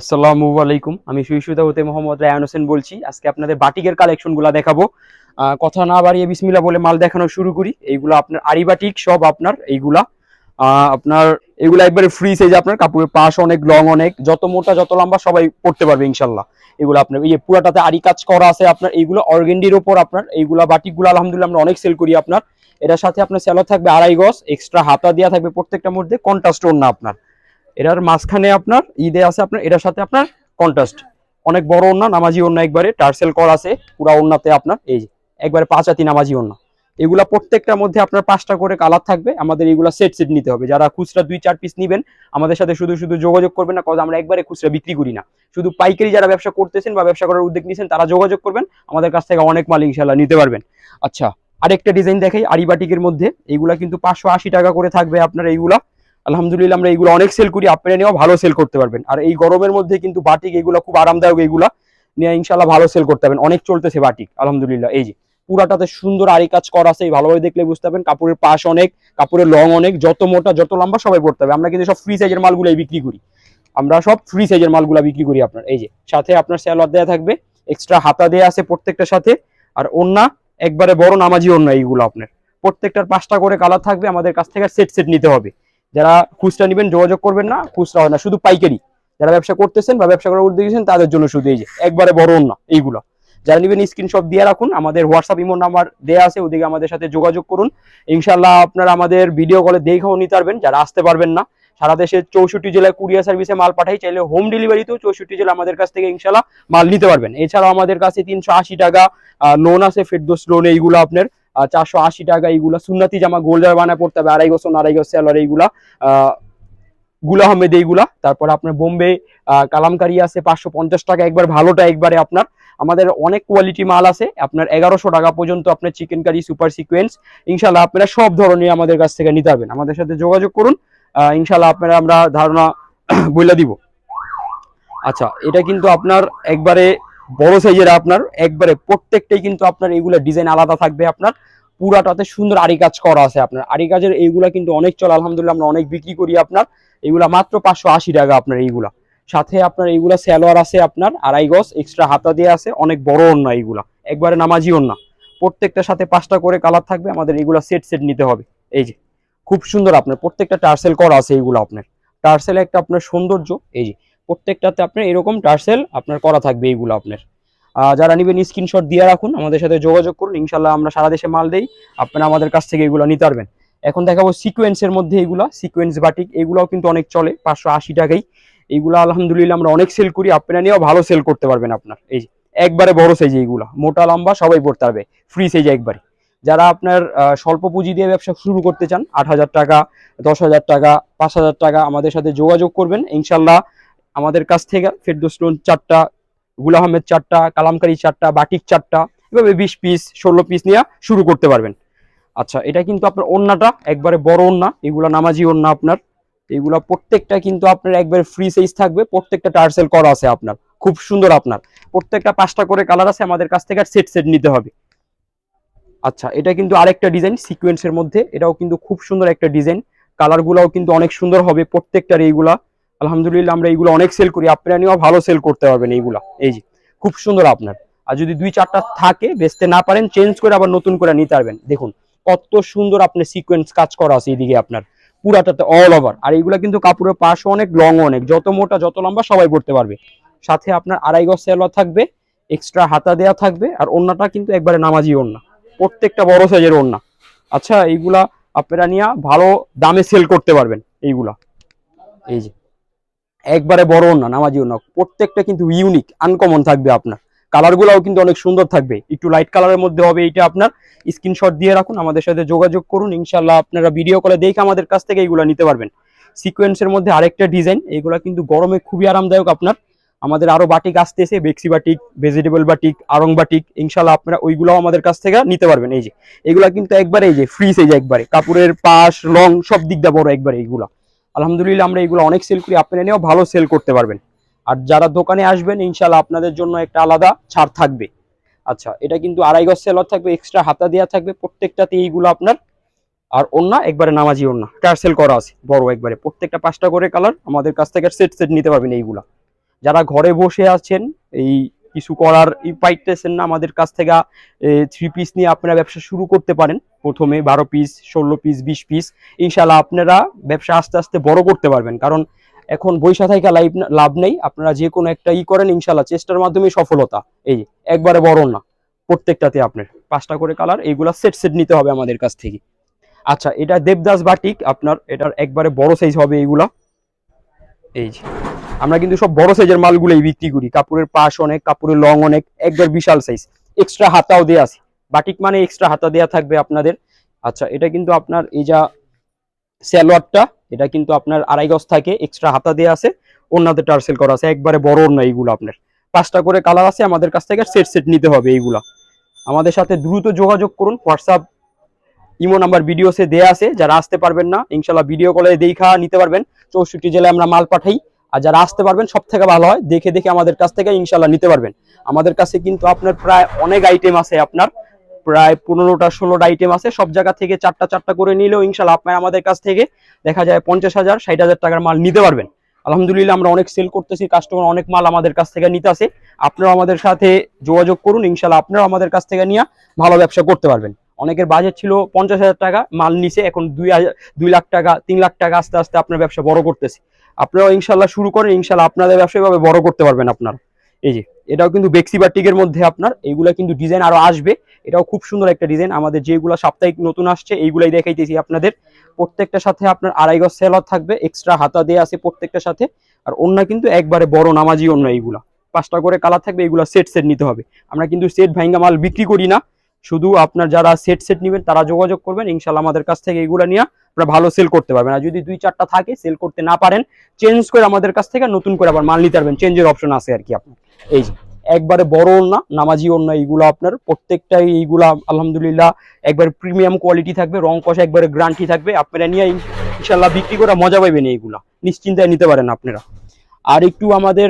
আসসালামু আলাইকুম। আমি সুইসুদা হতে মোহাম্মদ রায়ান হোসেন বলছি। আজকে আপনাদের বাটিকের কালেকশনগুলো দেখাবো। কথা না বাড়িয়ে বিসমিল্লা বলে মাল দেখানো শুরু করি। এইগুলো আপনার আরি বাটিক, সব আপনার এইগুলা। আপনার এগুলো একবারে ফ্রি সাইজ আপনার কাপড়ের পাশ অনেক লং অনেক। যত মোটা, যত লম্বা সবাই পড়তে পারবে ইনশাল্লাহ। এগুলো আপনার, এই পুরাটাতে আরি কাজ করা আছে আপনার, এইগুলো অর্গেন্ডির ওপর আপনার, এইগুলা বাটিকগুলো আলহামদুলিল্লাহ আমরা অনেক সেল করি আপনার। এটার সাথে আপনার স্যালো থাকবে আড়াই গজ এক্সট্রা হাতা দেওয়া থাকবে প্রত্যেকটার মধ্যে কন্ট্রাস্ট না আপনার। এটার মাঝখানে আপনার ঈদে আছে আপনার, এটার সাথে আপনার কন্ট্রাস্ট অনেক বড় ওন্না নামাজি ওন্না একবারে, টার্সেল কর আছে, পুরা ওন্নাতে আপনার, এই যে, একবারে পাঁচ হাতি নামাজি ওন্না এগুলা প্রত্যেকটার মধ্যে আপনার পাঁচটা করে কালার থাকবে, আমাদের এগুলা সেট সেট নিতে হবে। যারা খুচরা দুই চার পিস নিবেন, আমাদের সাথে শুধু শুধু যোগাযোগ করবেন না কজ আমরা একবারে খুচরা বিক্রি করি না। শুধু পাইকারি যারা ব্যবসা করতেছেন বা ব্যবসা করার উদ্যোগ নিয়েছেন তারা যোগাযোগ করবেন, আমাদের কাছ থেকে অনেক মাল ইনশাল্লাহ নিতে পারবেন। আচ্ছা আরেকটা ডিজাইন দেখাই, আরিবাটিকের মধ্যে এইগুলা কিন্তু পাঁচশো আশি টাকা করে থাকবে আপনার এইগুলা। আলহামদুলিল্লাহ আমরা এগুলো অনেক সেল করি, আপনারা নিয়েও ভালো সেল করতে পারবেন। আর এই গরমের মধ্যে কিন্তু বাটিক এগুলো খুব আরামদায়ক এগুলা নিয়ে ইনশাল্লাহ ভালো সেল করতে পারবেন। অনেক চলতেছে বাটিক আলহামদুলিল্লাহ। এই যে, পুরাটাতে সুন্দর আরি কাজ করা আছে ভালোভাবে দেখলে বুঝতে পারবেন। কাপড়ের পাশ অনেক, কাপড়ের লং অনেক, যত মোটা, যত লম্বা সবাই পড়তে হবে আমরা কিন্তু সব ফ্রি সাইজের মালগুলাই বিক্রি করি। আমরা সব ফ্রি সাইজের মালগুলা বিক্রি করি আপনার। এই যে, সাথে আপনার স্যালাড দেওয়া থাকবে এক্সট্রা হাতা দেওয়া আছে প্রত্যেকটার সাথে। আর ওন্না একবারে বড় নামাজি ওন্না এইগুলো আপনার। প্রত্যেকটার পাঁচটা করে কালার থাকবে, আমাদের কাছ থেকে সেট সেট নিতে হবে। যারা খুচরা নেবেন, যোগাযোগ করবেন না, খুচরা হয় না, শুধু পাইকারি। যারা ব্যবসা করতেছেন বা ব্যবসা করার উদ্যোগ তাদের জন্য শুধু এই যে, একবারে বড় না এইগুলো। যারা নেবেন স্ক্রিনশট দিয়ে রাখুন, আমাদের হোয়াটসঅ্যাপ ইমো নাম্বার দেওয়া আছে, ওদিকে আমাদের সাথে যোগাযোগ করুন। ইনশাল্লাহ আপনারা আমাদের ভিডিও কলে দেখেও নিতে পারবেন, যারা আসতে পারবেন না। সারা দেশে চৌষট্টি জেলায় কুরিয়ার সার্ভিসে মাল পাঠাই, চাইলে হোম ডেলিভারিতেও চৌষট্টি জেলা আমাদের কাছ থেকে ইনশাল্লাহ মাল নিতে পারবেন। এছাড়াও আমাদের কাছে তিনশো আশি টাকা লোন আছে, ফেরদোস লোন এইগুলো আপনার চারশো আশি টাকা এইগুলা, সুন্নাতি জামা গোল জামা বানায় পড়তে হবে, আড়াই গোসন আড়াই গোস স্যালার এইগুলা গুল আহমেদ এইগুলা। তারপর আপনার বোম্বে কালামকারি আছে, পাঁচশো পঞ্চাশ টাকা, একবার ভালোটা একবারে আপনার। আমাদের অনেক কোয়ালিটি মাল আছে, আপনার এগারোশো টাকা পর্যন্ত আপনার চিকেন কারি সুপার সিকোয়েন্স ইনশাল্লাহ আপনারা সব ধরনের আমাদের কাছ থেকে নিতে পারবেন। আমাদের সাথে যোগাযোগ করুন ইনশাল্লাহ আপনারা আমরা ধারণা বলে দিব। আচ্ছা এটা কিন্তু আপনার একবারে বড় সাইজের আপনার, একবারে প্রত্যেকটাই কিন্তু আপনার এইগুলা ডিজাইন আলাদা থাকবে আপনার। পুরাটাতে সুন্দর আরি কাজ করা আছে আপনার। আরি কাজের এইগুলা কিন্তু অনেক চল, আলহামদুলিল্লাহ আমরা অনেক বিক্রি করি আপনার। এইগুলা মাত্র পাঁচশো আশি টাকা আপনার এইগুলা। সাথে আপনার এইগুলা স্যালোয়ার আছে আপনার, আড়াই গজ এক্সট্রা হাতা দিয়ে আছে, অনেক বড় ওন্না এইগুলা। একবারে নামাজি ওন্না প্রত্যেকটার সাথে পাঁচটা করে কালার থাকবে, আমাদের এইগুলা সেট সেট নিতে হবে। এই যে, খুব সুন্দর আপনার, প্রত্যেকটা টার্সেল করা আছে এইগুলো আপনার। টার্সেল একটা আপনার সৌন্দর্য, এই যে প্রত্যেকটাতে আপনার এরকম টার্সেল আপনার করা থাকবে এইগুলো আপনার। যারা নেবেন স্ক্রিনশট দিয়ে রাখুন, আমাদের সাথে যোগাযোগ করুন ইনশাল্লাহ আমরা সারা দেশে মাল দেই, আপনারা আমাদের কাছ থেকে এগুলো নিতে পারবেন। এখন দেখাবো সিকোয়েন্সের মধ্যে এগুলা সিকোয়েন্স বাটিক এগুলাও কিন্তু অনেক চলে, পাঁচশো আশি টাকাই। এইগুলো আলহামদুলিল্লাহ আমরা অনেক সেল করি, আপনারা নিয়েও ভালো সেল করতে পারবেন আপনার। এই একবারে বড় সাইজ এইগুলা মোটা, লম্বা, সবাই পড়তে পারবে ফ্রি সাইজ একবারে। যারা আপনার স্বল্প পুঁজি দিয়ে ব্যবসা শুরু করতে চান, আট হাজার টাকা, দশ হাজার টাকা, পাঁচ হাজার টাকা, আমাদের সাথে যোগাযোগ করবেন ইনশাল্লাহ আমাদের কাছ থেকে ফেরদোস লোন চারটা গুল আহমেদ চারটা, কালামকারি চারটা বাটিক চারটা, এভাবে বিশ পিস ষোলো পিস নিয়ে শুরু করতে পারবেন। আচ্ছা এটা কিন্তু আপনার ওন্নাটা একবারে বড় ওন্না এগুলা নামাজি ওন্না আপনার। এগুলা প্রত্যেকটা কিন্তু আপনার একবারে ফ্রি সাইজ থাকবে, প্রত্যেকটা টার্সেল করা আছে আপনার। খুব সুন্দর আপনার। প্রত্যেকটা পাঁচটা করে কালার আছে, আমাদের কাছ থেকে সেট সেট নিতে হবে। আচ্ছা এটা কিন্তু আরেকটা ডিজাইন সিকোয়েন্সের মধ্যে। এটাও কিন্তু খুব সুন্দর একটা ডিজাইন কালারগুলোও কিন্তু অনেক সুন্দর হবে প্রত্যেকটার এইগুলা। আলহামদুলিল্লাহ আমরা এইগুলো অনেক সেল করি। আপনারা ভালো সেল করতে পারবেন এইগুলা। এই যে, খুব সুন্দর আপনার। আর যদি দুই চারটা থাকে, বেচতে না পারেন চেঞ্জ করে আবার নতুন করে নিতে পারবেন। দেখুন, কত সুন্দর আপনার সিকোয়েন্স কাজ করা আছে এইদিকে আপনার। পুরাটাতে অল ওভার আর এইগুলা কিন্তু কাপড়ের পাশও অনেক লং অনেক। যত মোটা, যত লম্বা, সবাই পড়তে পারবে। সাথে আপনার আড়াই গজ সেলোয়ার থাকবে এক্সট্রা হাতা দেয়া থাকবে, আর ওন্নাটা কিন্তু একবারে নামাজি ওন্না। প্রত্যেকটা বড় সাইজের ওন্না। আচ্ছা এইগুলা আপনারা নিয়ে ভালো দামে সেল করতে পারবেন, এইগুলা। এই যে একবারে বড় ওন্না নামাজি ওন্না প্রত্যেকটা কিন্তু ইউনিক আনকমন থাকবে আপনার। কালারগুলোও কিন্তু অনেক সুন্দর থাকবে। একটু লাইট কালারের মধ্যে হবে এটা আপনার। স্ক্রিনশট দিয়ে রাখুন, আমাদের সাথে যোগাযোগ করুন। ইনশাল্লাহ আপনারা ভিডিও কলে দেখে আমাদের কাছ থেকে এইগুলো নিতে পারবেন। সিকোয়েন্সের মধ্যে আরেকটা ডিজাইন এইগুলা কিন্তু গরমে খুবই আরামদায়ক আপনার। আমাদের আরও বাটিক আসতেছে, বেক্সি batik vegetable batik Aarong batik ইনশাল্লাহ আপনারা ওইগুলাও আমাদের কাছ থেকে নিতে পারবেন। এই যে, এগুলা কিন্তু একবারে এই যে ফ্রি সাইজ একবারে। কাপড়ের পাশ, রং, সব দিকটা বড় একবারে এইগুলা। আলহামদুলিল্লাহ আমরা এগুলো অনেক সেল করি, আপনারা নিয়েও ভালো সেল করতে পারবেন। আর যারা দোকানে আসবেন ইনশাল্লাহ আপনাদের জন্য একটা আলাদা ছাড় থাকবে। আচ্ছা এটা কিন্তু আড়াই গজ সেলর থাকবে এক্সট্রা হাতা দেওয়া থাকবে প্রত্যেকটাতে এইগুলো আপনার, আর ওন্না একবারে নামাজি ওন্না টার্সেল করা আছে, বড় একবারে, প্রত্যেকটা পাঁচটা করে কালার আমাদের কাছ থেকে সেট সেট নিতে পারবেন এইগুলা। যারা ঘরে বসে আছেন, এই কিছু করার পাইতেছেন না। আমাদের কাছ থেকে থ্রি পিস নিয়ে আপনারা ব্যবসা শুরু করতে পারেন। প্রথমে বারো পিস ষোলো পিস বিশ পিস ইনশাল্লাহ আপনারা ব্যবসা আস্তে আস্তে বড় করতে পারবেন। কারণ এখন বৈশা লাইভ লাভ নেই। আপনারা যে কোনো একটা ই করেন ইনশাল্লাহ চেষ্টার মাধ্যমে সফলতা। এই একবারে বড় না। প্রত্যেকটাতে আপনার পাঁচটা করে কালার, এইগুলা সেট সেট নিতে হবে আমাদের কাছ থেকে। আচ্ছা এটা দেবদাস বাটিক। আপনার এটার একবারে বড় সাইজ হবে এইগুলা। এই যে। আমরা কিন্তু সব বড় সাইজের মালগুলোই বিক্রি করি। কাপড়ের পাশ অনেক, কাপড়ের লং অনেক একবার বিশাল সাইজ এক্সট্রা হাতাও দেয়া আছে। বাটিক মানে এক্সট্রা হাতা দেয়া থাকবে আপনাদের। আচ্ছা এটা কিন্তু আপনার এই যা স্যালোয়ারটা এটা কিন্তু আপনার আড়াই গজ থাকে এক্সট্রা হাতা দেয়া আছে। অন্যদের টার্সেল করা আছে। একবারে বড় না এইগুলো আপনার। পাঁচটা করে কালার আছে আমাদের কাছ থেকে সেট সেট নিতে হবে এইগুলা। আমাদের সাথে দ্রুত যোগাযোগ করুন। হোয়াটসঅ্যাপ ইমো নাম্বার ভিডিওসে দেয়া আছে। যারা আসতে পারবেন না, ইনশাল্লাহ ভিডিও কলে দেখা নিতে পারবেন। চৌষট্টি জেলায় আমরা মাল পাঠাই। আর যারা আসতে পারবেন সব থেকে ভালো হয়, দেখে দেখে আমাদের কাছ থেকে ইনশাল্লাহ নিতে পারবেন। আমাদের কাছে কিন্তু আপনার প্রায় অনেক আইটেম আছে আপনার। প্রায় পনেরোটা, ষোলোটা আইটেম আছে। সব জায়গা থেকে চারটা চারটা করে নিলেও ইনশাল্লাহ আপনার আমাদের কাছ থেকে দেখা যায় পঞ্চাশ হাজার, ষাট হাজার টাকার মাল নিতে পারবেন। আলহামদুলিল্লাহ আমরা অনেক সেল করতেছি কাস্টমার অনেক মাল আমাদের কাছ থেকে নিতে আসে। আপনারা আমাদের সাথে যোগাযোগ করুন ইনশাল্লাহ আপনারা আমাদের কাছ থেকে নিয়ে ভালো ব্যবসা করতে পারবেন। অনেকের বাজেট ছিল পঞ্চাশ হাজার টাকা, মাল নিছে, এখন দুই হাজার, দুই লাখ টাকা, তিন লাখ টাকা আস্তে আস্তে আপনার ব্যবসা বড় করতেছে। আপনারাও ইনশাল্লাহ শুরু করেন ইনশাল্লাহ আপনাদের ব্যবসা এভাবে বড় করতে পারবেন আপনারা। এই যে, এটাও কিন্তু বেক্সি বাটিকের মধ্যে আপনার, এইগুলা কিন্তু ডিজাইন আরও আসবে। এটাও খুব সুন্দর একটা ডিজাইন আমাদের যেগুলো সাপ্তাহিক নতুন আসছে, এইগুলাই দেখাইতেছি আপনাদের। প্রত্যেকটার সাথে আপনার আড়াই গজ সেলর থাকবে এক্সট্রা হাতা দেওয়া আছে প্রত্যেকটার সাথে। আর অন্য কিন্তু একবারে বড়, নামাজি অন্য এইগুলা। পাঁচটা করে কালার থাকবে এগুলো সেট সেট নিতে হবে। আমরা কিন্তু সেট ভাইঙ্গা মাল বিক্রি করি না শুধু আপনার যারা সেট সেট নেবেন, তারা যোগাযোগ করবেন। ইনশাল্লাহ আমাদের কাছ থেকে এগুলো নিয়ে আপনারা ভালো সেল করতে পারবেন। আর যদি দুই চারটা থাকে সেল করতে না পারেন চেঞ্জ করে আমাদের কাছ থেকে নতুন করে আবার মাল নিতে পারবেন। চেঞ্জের অপশন আছে আর কি আপনার। এই যে, একবারে বড় ওড়না, নামাজি ওড়না এইগুলো আপনার, প্রত্যেকটাই এইগুলা, আলহামদুলিল্লাহ, একবার প্রিমিয়াম কোয়ালিটি থাকবে, রং কষা একবারে গ্রান্টি থাকবে। আপনারা নিয়ে ইনশাল্লাহ বিক্রি করে মজা পাইবেন এইগুলা। নিশ্চিন্তায় নিতে পারেন আপনারা। আর একটু আমাদের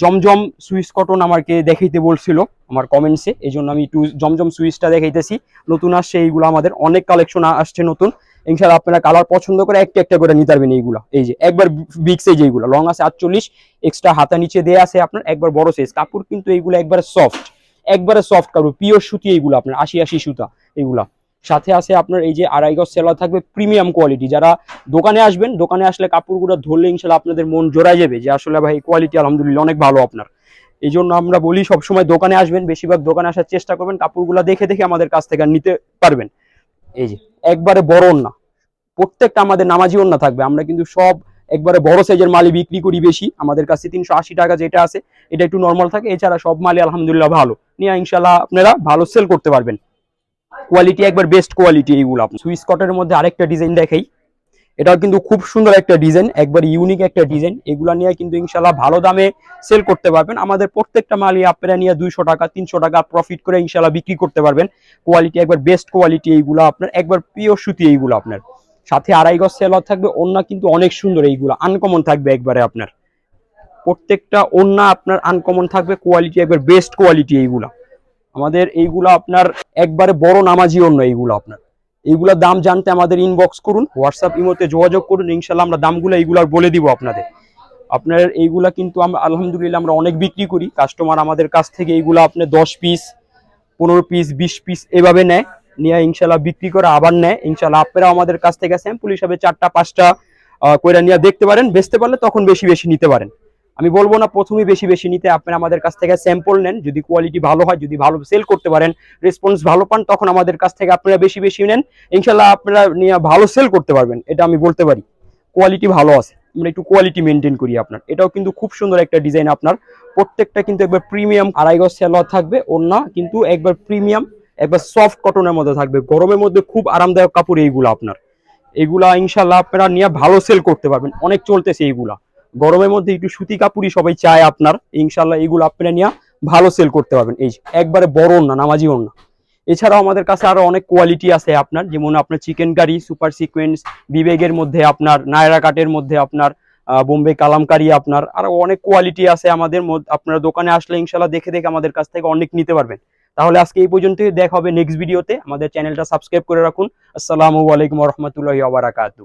জমজম সুইচ কটন আমাকে দেখাইতে বলছিল আমার কমেন্টসে এই জন্য আমি একটু জমজম সুইচটা দেখাইতেছি। নতুন আসছে এইগুলো আমাদের অনেক কালেকশন আসছে নতুন। ইনশাল্লাহ আপনারা কালার পছন্দ করে একটা একটা করে নিতে পারবেন এইগুলো। এই যে, একবার বিগ সাইজ এইগুলো লং আছে আটচল্লিশ এক্সট্রা হাতা নিচে দেয়া আছে আপনার, একবার বড় সাইজ কাপড় কিন্তু এইগুলো একবারে সফট একবারে সফট কাপড় পিওর সুতি এইগুলো আপনার, আশি আশি সুতা এইগুলা। সাথে আছে আপনার এই যে আড়াই গজ সেলা থাকবে প্রিমিয়াম কোয়ালিটি যারা দোকানে আসবেন, দোকানে আসলে কাপড়গুলো ধরলে ইনশাল্লাহ আপনাদের মন জোড়ায় যাবে যে আসলে ভাই কোয়ালিটি আলহামদুলিল্লাহ অনেক ভালো আপনার। এই জন্য আমরা বলি সবসময় দোকানে আসবেন, বেশিরভাগ দোকানে আসার চেষ্টা করবেন, কাপড়গুলো দেখে দেখে আমাদের কাছ থেকে নিতে পারবেন। এই যে, একবারে বড় না প্রত্যেকটা আমাদের নামাজি ওন্না থাকবে। আমরা কিন্তু সব একবারে বড় সাইজের মালই বিক্রি করি বেশি। আমাদের কাছে তিনশো আশি টাকা যেটা আছে, এটা একটু নর্মাল থাকে। এছাড়া সব মালই আলহামদুলিল্লাহ ভালো। নিয়ে ইনশাল্লাহ আপনারা ভালো সেল করতে পারবেন। কোয়ালিটি একবার বেস্ট কোয়ালিটি এইগুলো সুইস কটের মধ্যে আরেকটা ডিজাইন দেখাই। এটাও কিন্তু খুব সুন্দর একটা ডিজাইন একবার ইউনিক একটা ডিজাইন এগুলা নিয়ে কিন্তু ইনশাল্লাহ ভালো দামে সেল করতে পারবেন। আমাদের প্রত্যেকটা মালই আপনারা নিয়ে দুইশো টাকা, তিনশো টাকা প্রফিট করে ইনশাল্লাহ বিক্রি করতে পারবেন। কোয়ালিটি একবার বেস্ট কোয়ালিটি এইগুলো আপনার, একবার পিওর সুতি এইগুলো আপনার। সাথে আড়াই গজ সেলর থাকবে ওন্না কিন্তু অনেক সুন্দর এইগুলো আনকমন থাকবে একবারে আপনার। প্রত্যেকটা ওন্না আপনার আনকমন থাকবে কোয়ালিটি একবার বেস্ট কোয়ালিটি এইগুলা। আমাদের এইগুলো আপনার একবারে বড় নামাজি অন্য এইগুলো আপনার। এইগুলোর দাম জানতে আমাদের ইনবক্স করুন হোয়াটসঅ্যাপ ইমোতে যোগাযোগ করুন ইনশাল্লাহ আমরা দামগুলো এইগুলার বলে দিব আপনাদের। আপনার এইগুলা কিন্তু আমরা, আলহামদুলিল্লাহ আমরা অনেক বিক্রি করি। কাস্টমার আমাদের কাছ থেকে এইগুলো আপনি দশ পিস পনেরো পিস বিশ পিস এভাবে নেয়, নিয়ে ইনশাল্লাহ বিক্রি করে আবার নেয়। ইনশাল্লাহ আপনারা আমাদের কাছ থেকে স্যাম্পল হিসাবে চারটা, পাঁচটা কইরা নিয়ে দেখতে পারেন, বেচতে পারলে তখন বেশি বেশি নিতে পারেন। আমি বলব না প্রথমেই বেশি বেশি নিতে, আপনারা আমাদের কাছ থেকে স্যাম্পল নেন, যদি কোয়ালিটি ভালো হয়, যদি ভালো সেল করতে পারেন রেসপন্স ভালো পান, তখন আমাদের কাছ থেকে আপনারা বেশি বেশি নেন ইনশাল্লাহ আপনারা নিয়ে ভালো সেল করতে পারবেন, এটা আমি বলতে পারি। কোয়ালিটি ভালো আছে, আমরা একটু কোয়ালিটি মেনটেন করি আপনার। এটাও কিন্তু খুব সুন্দর একটা ডিজাইন আপনার। প্রত্যেকটা কিন্তু একবার প্রিমিয়াম আড়াই গজ সেলোয়ার থাকবে ওনা কিন্তু একবার প্রিমিয়াম একবার সফট কটনের মধ্যে থাকবে। গরমের মধ্যে খুব আরামদায়ক কাপড় এইগুলো আপনার। এগুলা ইনশাল্লাহ আপনারা নিয়ে ভালো সেল করতে পারবেন। অনেক চলতেছে এইগুলা। গরমের মধ্যে একটু সুতি কাপড়ই সবাই চায় আপনার। ইনশাল্লাহ এগুলো আপনারা নিয়ে ভালো সেল করতে পারবেন। এই একবারে বড় না, নামাজি না এছাড়াও আমাদের কাছে আরও অনেক কোয়ালিটি আছে আপনার। যেমন আপনার চিকেন কারি সুপার সিকোয়েন্স বিবেগের মধ্যে আপনার, নায়রা কাটের মধ্যে আপনার বোম্বে কালামকারি আপনার। আরও অনেক কোয়ালিটি আছে আমাদের আপনার দোকানে আসলে ইনশাল্লাহ দেখে দেখে আমাদের কাছ থেকে অনেক নিতে পারবেন। তাহলে আজকে এই পর্যন্তই, দেখা হবে নেক্সট ভিডিওতে আমাদের চ্যানেলটা সাবস্ক্রাইব করে রাখুন। আসসালামু আলাইকুম রহমতুল্লাহ বারাকাতু